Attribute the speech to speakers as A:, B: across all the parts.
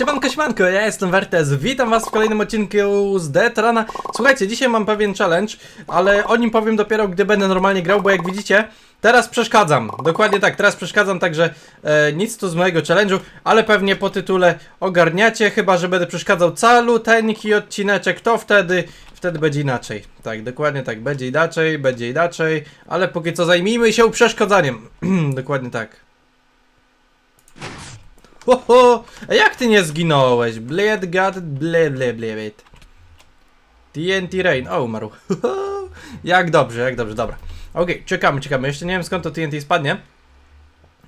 A: Siemanko, siemanko, ja jestem Wertes, witam was w kolejnym odcinku z Detrana. Słuchajcie, dzisiaj mam pewien challenge, ale o nim powiem dopiero, gdy będę normalnie grał, bo jak widzicie, teraz przeszkadzam. Dokładnie tak, teraz przeszkadzam, także e, nic tu z mojego challenge'u, ale pewnie po tytule ogarniacie, chyba, że będę przeszkadzał caluteńki odcineczek, to wtedy, wtedy będzie inaczej. Tak, dokładnie tak, będzie inaczej, będzie inaczej, ale póki co zajmijmy się przeszkadzaniem. dokładnie tak. Ho, ho! A jak ty nie zginąłeś? Blade God, ble, ble, ble. TNT Rain. O, umarł. Jak dobrze, jak dobrze, dobra. Okej, czekamy, czekamy. Jeszcze nie wiem skąd to TNT spadnie.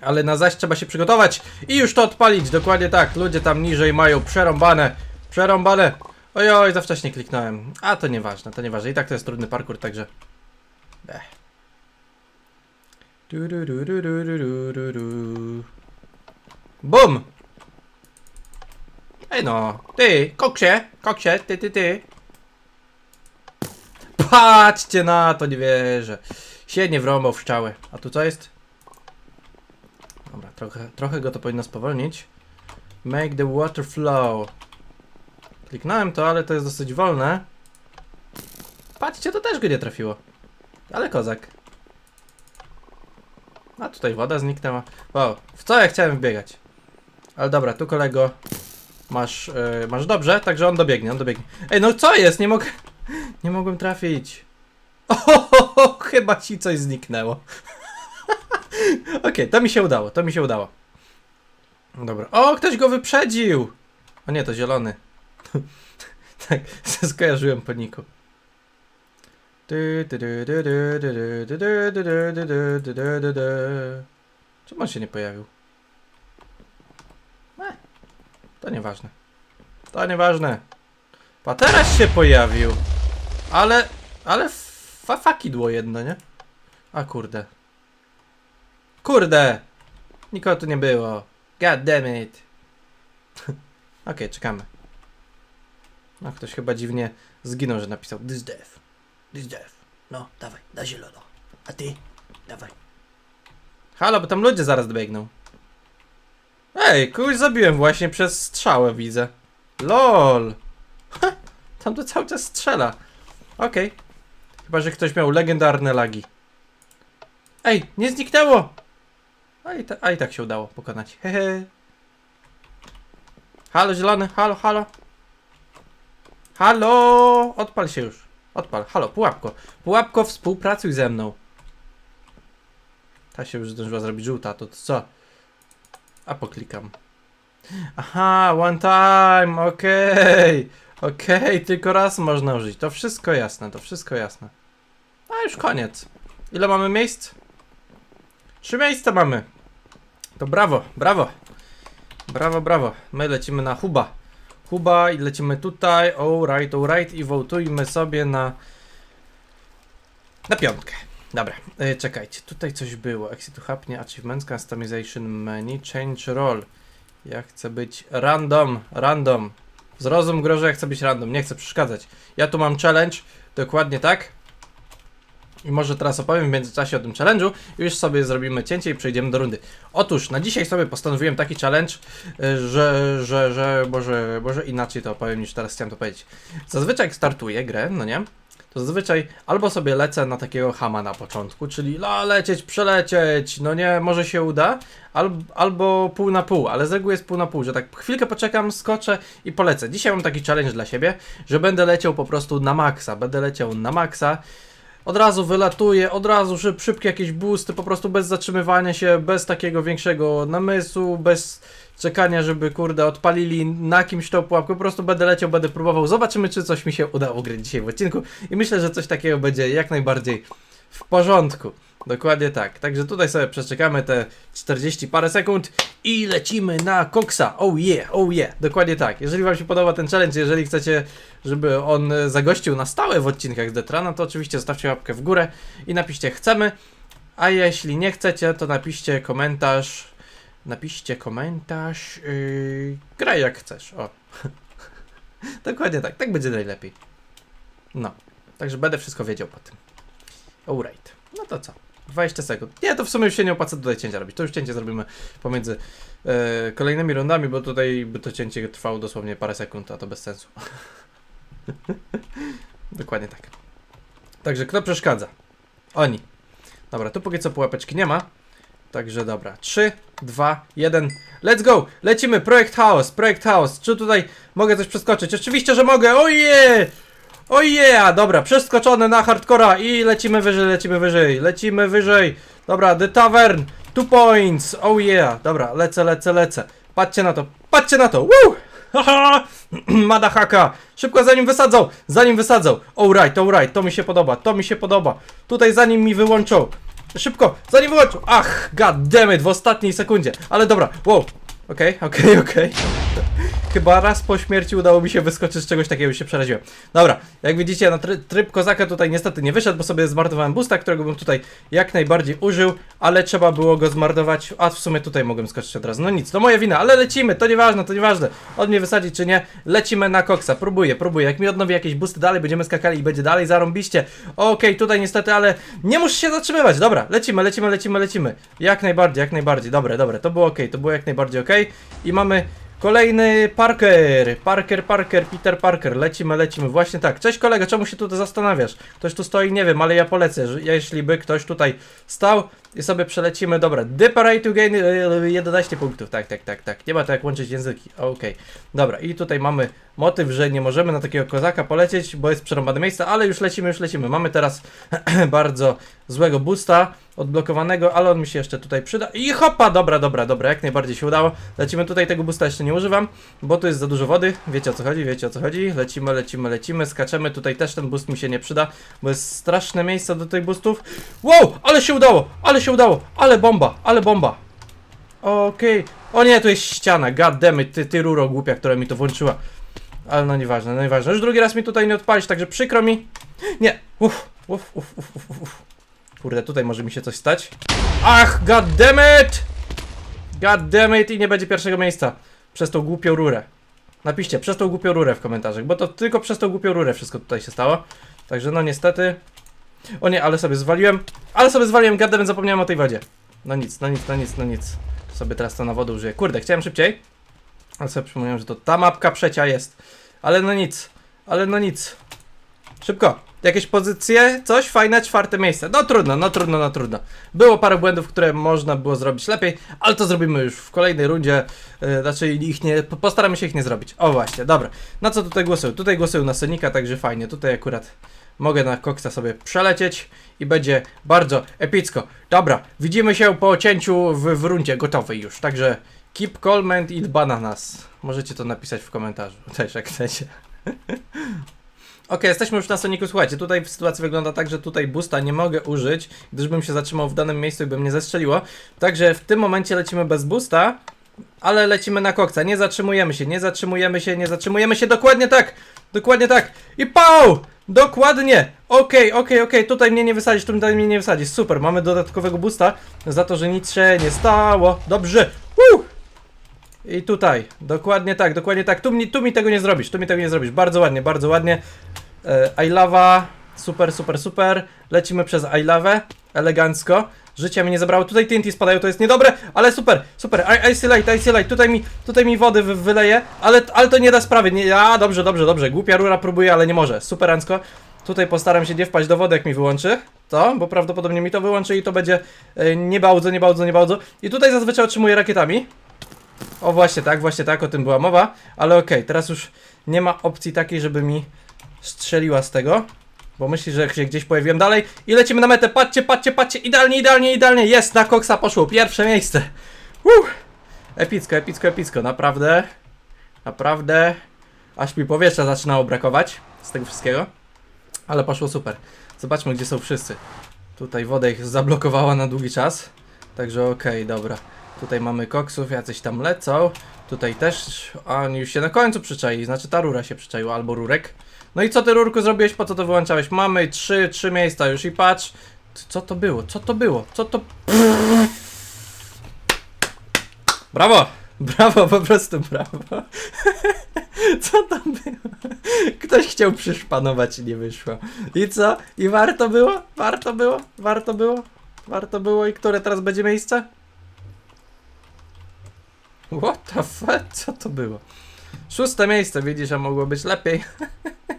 A: Ale na zaś trzeba się przygotować i już to odpalić. Dokładnie tak. Ludzie tam niżej mają przerąbane. Przerąbane. Ojoj, za wcześnie kliknąłem. A to nieważne, to nieważne. I tak to jest trudny parkour, także. Du, du, du, du, du, du, du. Bum! Ej no, ty, koksie, koksie, ty, ty, ty. Patrzcie na to, nie wierzę. Się nie wrąbał w szczałę. A tu co jest? Dobra, trochę, trochę go to powinno spowolnić. Make the water flow. Kliknąłem to, ale to jest dosyć wolne. Patrzcie, to też go nie trafiło. Ale kozak. A tutaj woda zniknęła. Wow, w co ja chciałem wbiegać? Ale dobra, tu kolego masz, e, masz dobrze, także on dobiegnie, on dobiegnie. Ej, no co jest? Nie mogę, nie mogłem trafić. O, chyba ci coś zniknęło. Okej, to mi się udało, to mi się udało. Dobra. O, ktoś go wyprzedził! O nie, to zielony. tak, skojarzyłem po niku. Czemu on się nie pojawił? To nieważne. To nieważne. A teraz się pojawił. Ale, ale fa fakidło jedno, nie? A kurde. Kurde! Nikogo tu nie było. God damn it. Okej, czekamy. No, ktoś chyba dziwnie zginął, że napisał this death. This death. No, dawaj, da zielono. A ty? Dawaj. Halo, bo tam ludzie zaraz dobiegną. Ej, kogoś zabiłem właśnie przez strzałę, widzę. LOL. Tam to cały czas strzela. Okej. Chyba, że ktoś miał legendarne lagi. Ej, nie zniknęło! A i, ta, a i tak się udało pokonać. Hehe. Halo, zielony, halo, halo. Halo! Odpal się już. Odpal. Halo, pułapko. Pułapko, współpracuj ze mną. Ta się już zdążyła zrobić żółta, to co? A poklikam. Aha, one time, okej. Okej, tylko raz można użyć. To wszystko jasne, to wszystko jasne. A już koniec. Ile mamy miejsc? Trzy miejsca mamy. To brawo, brawo. Brawo, brawo. My lecimy na Huba. Huba i lecimy tutaj. Alright, alright. I wołtujmy sobie na. Na piątkę. Dobra, e, czekajcie. Tutaj coś było. Exit to hapnie, achievements, customization menu, change role. Ja chcę być random, random. Zrozum grę, że ja chcę być random, nie chcę przeszkadzać. Ja tu mam challenge, dokładnie tak. I może teraz opowiem w międzyczasie o tym challenge'u już sobie zrobimy cięcie i przejdziemy do rundy. Otóż, na dzisiaj sobie postanowiłem taki challenge, y, że, że, że może, może inaczej to opowiem niż teraz chciałem to powiedzieć. Zazwyczaj startuję grę, no nie? Zazwyczaj albo sobie lecę na takiego hama na początku, czyli la, lecieć, przelecieć, no nie, może się uda, al, albo pół na pół, ale z reguły jest pół na pół, że tak chwilkę poczekam, skoczę i polecę. Dzisiaj mam taki challenge dla siebie, że będę leciał po prostu na maksa, będę leciał na maksa, od razu wylatuję, od razu szyb, szybkie jakieś boosty, po prostu bez zatrzymywania się, bez takiego większego namysłu, bez czekania, żeby kurde odpalili na kimś tą pułapkę, po prostu będę leciał, będę próbował, zobaczymy czy coś mi się udało gryć dzisiaj w odcinku. I myślę, że coś takiego będzie jak najbardziej w porządku. Dokładnie tak. Także tutaj sobie przeczekamy te 40 parę sekund i lecimy na koksa. Oh yeah, oh yeah. Dokładnie tak. Jeżeli Wam się podoba ten challenge, jeżeli chcecie, żeby on zagościł na stałe w odcinkach Detrana, to oczywiście zostawcie łapkę w górę i napiszcie chcemy. A jeśli nie chcecie, to napiszcie komentarz. Napiszcie komentarz. Yy, graj jak chcesz. O. Dokładnie tak. Tak będzie najlepiej. No. Także będę wszystko wiedział po tym. Alright. No to co? 20 sekund. Nie, to w sumie już się nie opłaca tutaj cięcia robić. To już cięcie zrobimy pomiędzy e, kolejnymi rundami, bo tutaj by to cięcie trwało dosłownie parę sekund, a to bez sensu. Dokładnie tak. Także kto przeszkadza? Oni. Dobra, tu póki co pułapeczki nie ma. Także dobra. 3, 2, 1. Let's go! Lecimy! Projekt Chaos, Projekt Chaos. Czy tutaj mogę coś przeskoczyć? Oczywiście, że mogę! Oje! Oje! Dobra, przeskoczone na hardcora i lecimy wyżej, lecimy wyżej, lecimy wyżej. Dobra, The Tavern, two points, oh yeah. Dobra, lecę, lecę, lecę. Patrzcie na to, patrzcie na to, woo! Haha! Madahaka! Szybko zanim wysadzą! Zanim wysadzą! Alright, alright, to mi się podoba, to mi się podoba. Tutaj zanim mi wyłączą. Szybko, zanim wyłączą! Ach, god damn it, w ostatniej sekundzie. Ale dobra, wow. Okej, okej, okej. Chyba raz po śmierci udało mi się wyskoczyć z czegoś takiego, już się przeraziłem. Dobra, jak widzicie, na try tryb kozaka tutaj niestety nie wyszedł, bo sobie zmarnowałem boosta, którego bym tutaj jak najbardziej użył, ale trzeba było go zmarnować, a w sumie tutaj mogłem skoczyć od razu. No nic, to moja wina, ale lecimy, to nieważne, to nieważne. Od mnie wysadzić czy nie, lecimy na koksa, próbuję, próbuję. Jak mi odnowi jakieś boosty dalej, będziemy skakali i będzie dalej zarąbiście. Okej, tutaj niestety, ale nie muszę się zatrzymywać. Dobra, lecimy, lecimy, lecimy, lecimy. Jak najbardziej, jak najbardziej. Dobre, dobre, to było ok, to było jak najbardziej. I mamy Kolejny Parker, Parker, Parker, Peter Parker, lecimy, lecimy, właśnie tak. Cześć kolego, czemu się tutaj zastanawiasz? Ktoś tu stoi, nie wiem, ale ja polecę, że jeśli by ktoś tutaj stał i sobie przelecimy, dobra, Deparate to gain e, 11 punktów, tak, tak, tak, tak, nie ma to jak łączyć języki, okej. Dobra, i tutaj mamy motyw, że nie możemy na takiego kozaka polecieć, bo jest przerąbane miejsce, ale już lecimy, już lecimy. Mamy teraz bardzo złego boosta odblokowanego, ale on mi się jeszcze tutaj przyda. I hopa, dobra, dobra, dobra, jak najbardziej się udało. Lecimy tutaj, tego boosta jeszcze nie używam, bo tu jest za dużo wody. Wiecie o co chodzi, wiecie o co chodzi. Lecimy, lecimy, lecimy, skaczemy. Tutaj też ten boost mi się nie przyda, bo jest straszne miejsce do tych boostów. Wow, ale się udało, ale się udało, ale bomba, ale bomba. Okej. O nie, tu jest ściana, god damn it, ty, ty ruro głupia, która mi to włączyła. Ale no nieważne, no nieważne. Już drugi raz mi tutaj nie odpalić, także przykro mi. Nie, uff, uff, uff, uff, uff, uff. Kurde, tutaj może mi się coś stać. Ach, god damn it! God damn it i nie będzie pierwszego miejsca. Przez tą głupią rurę. Napiszcie, przez tą głupią rurę w komentarzach, bo to tylko przez tą głupią rurę wszystko tutaj się stało. Także no niestety. O nie, ale sobie zwaliłem. Ale sobie zwaliłem, it, zapomniałem o tej wodzie. No nic, no nic, no nic, no nic. Sobie teraz to na wodę użyję. Kurde, chciałem szybciej. Ale sobie przypomniałem, że to ta mapka przecia jest. Ale no nic, ale no nic. Szybko. Jakieś pozycje? Coś? Fajne, czwarte miejsce. No trudno, no trudno, no trudno. Było parę błędów, które można było zrobić lepiej, ale to zrobimy już w kolejnej rundzie. Yy, znaczy ich nie, po- postaramy się ich nie zrobić. O właśnie, dobra. Na co tutaj głosują? Tutaj głosują na Sonika, także fajnie. Tutaj akurat mogę na koksa sobie przelecieć i będzie bardzo epicko. Dobra, widzimy się po cięciu w, w rundzie gotowej już, także keep calm and eat bananas. Możecie to napisać w komentarzu, też jak chcecie. Ok, jesteśmy już na Soniku. Słuchajcie, tutaj sytuacja wygląda tak, że tutaj boosta nie mogę użyć, gdyż bym się zatrzymał w danym miejscu i by mnie zestrzeliło. Także w tym momencie lecimy bez boosta, ale lecimy na koksa. Nie zatrzymujemy się, nie zatrzymujemy się, nie zatrzymujemy się. Dokładnie tak! Dokładnie tak! I pał! Dokładnie! Okej, okej, okej, tutaj mnie nie wysadzisz, tutaj mnie nie wysadzisz. Super, mamy dodatkowego boosta za to, że nic się nie stało. Dobrze! Woo! I tutaj, dokładnie tak, dokładnie tak. Tu mi, tu mi tego nie zrobisz, tu mi tego nie zrobisz. Bardzo ładnie, bardzo ładnie. E, I lava, super, super, super. Lecimy przez I love, elegancko. Życia mi nie zabrało. Tutaj TNT spadają, to jest niedobre, ale super, super. I, Icy Light, Icy Light, tutaj mi, tutaj mi wody wy, wyleje, ale, ale to nie da sprawy. Nie, a, dobrze, dobrze, dobrze. Głupia rura próbuje, ale nie może. Superancko. Tutaj postaram się nie wpaść do wody, jak mi wyłączy. To, bo prawdopodobnie mi to wyłączy i to będzie e, nie bardzo, nie nie. I tutaj zazwyczaj otrzymuję rakietami. O właśnie tak, właśnie tak, o tym była mowa, ale okej, teraz już nie ma opcji takiej, żeby mi strzeliła z tego, bo myśli, że się gdzieś pojawiłem dalej i lecimy na metę, patrzcie, patrzcie, patrzcie, idealnie, idealnie, idealnie, jest, na koksa poszło, pierwsze miejsce, uh! epicko, epicko, epicko, naprawdę, naprawdę, aż mi powietrza zaczynało brakować z tego wszystkiego, ale poszło super, zobaczmy, gdzie są wszyscy, tutaj woda ich zablokowała na długi czas, także okej, dobra. Tutaj mamy koksów, jacyś tam lecą. Tutaj też, oni już się na końcu przyczaili, znaczy ta rura się przyczaiła, albo rurek. No i co ty rurku zrobiłeś, po co to wyłączałeś? Mamy trzy, trzy miejsca już i patrz. Co to było? Co to było? Co to... Brawo! Brawo, po prostu brawo. Co to było? Ktoś chciał przyszpanować i nie wyszło. I co? I warto było? Warto było? Warto było? Warto było i które teraz będzie miejsce? What the fuck? Co to było? Szóste miejsce, widzisz, a mogło być lepiej.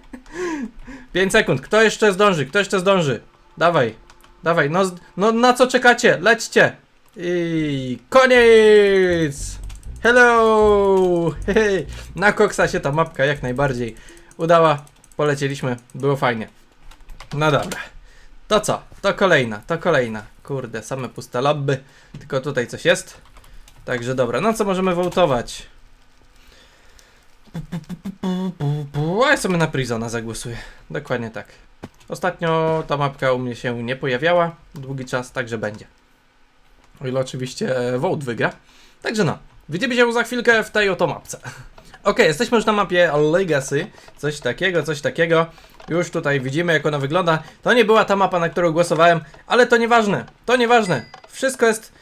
A: 5 sekund. Kto jeszcze zdąży? Kto jeszcze zdąży? Dawaj. Dawaj. No, no na co czekacie? Lećcie. I koniec! Hello! Hej. Na koksa się ta mapka jak najbardziej udała. Polecieliśmy. Było fajnie. No dobra. To co? To kolejna, to kolejna. Kurde, same puste lobby. Tylko tutaj coś jest. Także dobra, no co możemy wołtować? Ja sobie na Prisona zagłosuję. Dokładnie tak. Ostatnio ta mapka u mnie się nie pojawiała. Długi czas, także będzie. O ile oczywiście e, Vote wygra. Także no, widzimy się za chwilkę w tej oto mapce. Ok, jesteśmy już na mapie Legacy. Coś takiego, coś takiego. Już tutaj widzimy, jak ona wygląda. To nie była ta mapa, na którą głosowałem, ale to nieważne. To nieważne. Wszystko jest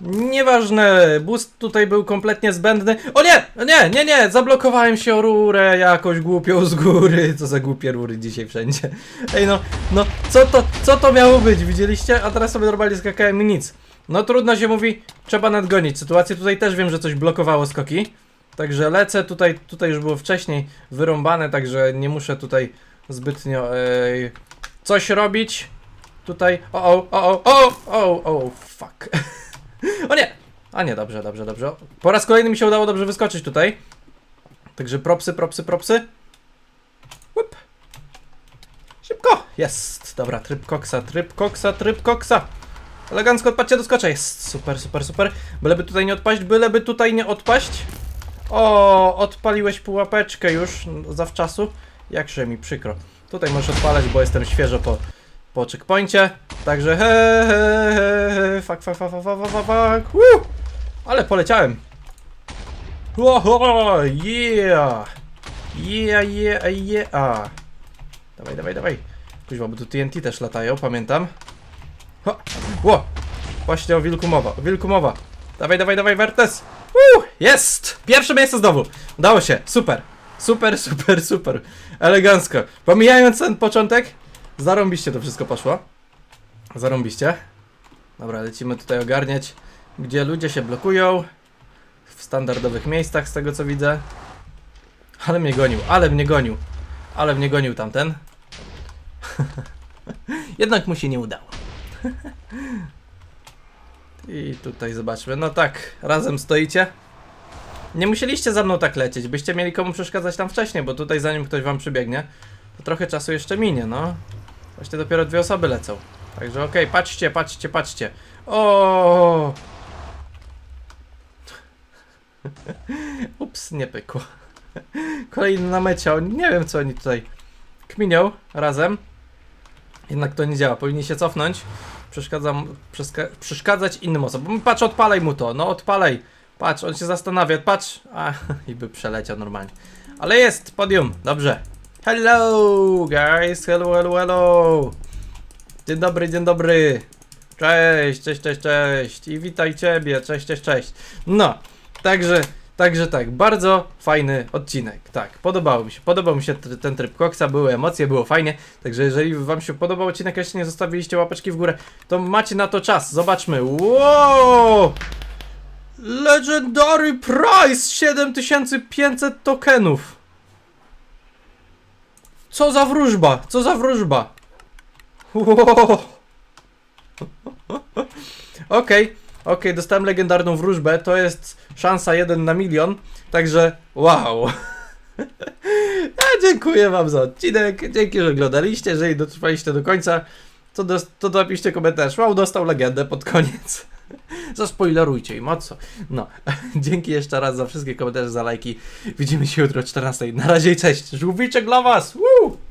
A: nieważne. Boost tutaj był kompletnie zbędny. O nie! Nie, nie, nie! Zablokowałem się o rurę jakoś głupią z góry. Co za głupie rury dzisiaj wszędzie. Ej no, no, co to, co to miało być? Widzieliście? A teraz sobie normalnie skakałem i nic. No trudno się mówi, trzeba nadgonić sytuację. Tutaj też wiem, że coś blokowało skoki. Także lecę, tutaj, tutaj już było wcześniej wyrąbane, także nie muszę tutaj zbytnio ej, coś robić. Tutaj, o, o, o, o, o, o, o, fuck. o nie! A nie, dobrze, dobrze, dobrze. Po raz kolejny mi się udało dobrze wyskoczyć tutaj. Także propsy, propsy, propsy. Łyp. Szybko! Jest! Dobra, tryb koksa, tryb koksa, tryb koksa. Elegancko odpatrzcie, doskoczę. Jest! Super, super, super. Byleby tutaj nie odpaść, byleby tutaj nie odpaść. O, odpaliłeś pułapeczkę już zawczasu. Jakże mi przykro. Tutaj możesz odpalać, bo jestem świeżo po, po checkpoincie. Także he, he, he. Fuck, fuck, fuck, fuck, fuck, fuck, fuck. Ale poleciałem. Oho, yeah! Yeah, yeah, yeah. Dawaj, dawaj, dawaj. Kuźwa, bo tu TNT też latają, pamiętam. Ho! Ło! Właśnie o wilku mowa, o wilku mowa. Dawaj, dawaj, dawaj, Wertes! Woo! Jest! Pierwsze miejsce znowu! Udało się, super! Super, super, super. Elegancko. Pomijając ten początek, zarąbiście to wszystko poszło. Zarąbiście. Dobra, lecimy tutaj ogarniać, gdzie ludzie się blokują. W standardowych miejscach, z tego co widzę. Ale mnie gonił, ale mnie gonił. Ale mnie gonił tamten. Jednak mu się nie udało. I tutaj zobaczmy. No tak, razem stoicie. Nie musieliście za mną tak lecieć, byście mieli komu przeszkadzać tam wcześniej, bo tutaj zanim ktoś wam przybiegnie, to trochę czasu jeszcze minie, no. Właśnie dopiero dwie osoby lecą. Także okej, patrzcie, patrzcie, patrzcie. O! Ups, nie pykło. Kolejny na mecie, nie wiem co oni tutaj kminią razem. Jednak to nie działa, powinni się cofnąć. Przeszkadzam, przeszkadzać innym osobom. Patrz, odpalaj mu to, no odpalaj. Patrz, on się zastanawia, patrz. A, i by przeleciał normalnie. Ale jest, podium, dobrze. Hello, guys, hello, hello, hello. Dzień dobry, dzień dobry. Cześć, cześć, cześć, cześć. I witaj ciebie, cześć, cześć, cześć. No, także, także tak, bardzo fajny odcinek. Tak, podobało mi się, podobał mi się ten tryb koksa, były emocje, było fajnie. Także jeżeli wam się podobał odcinek, jeszcze nie zostawiliście łapeczki w górę, to macie na to czas. Zobaczmy. Wow! Legendary Price 7500 tokenów. Co za wróżba? Co za wróżba? Wow. Okej, okej, dostałem legendarną wróżbę. To jest szansa 1 na milion. Także wow. A, dziękuję wam za odcinek. Dzięki, że oglądaliście. Jeżeli dotrwaliście do końca, to, dos- to napiszcie komentarz. Wow, dostał legendę pod koniec. Zaspoilerujcie im, o co? No, dzięki jeszcze raz za wszystkie komentarze, za lajki. Widzimy się jutro o 14. Na razie i cześć. Żółwiczek dla was! Woo!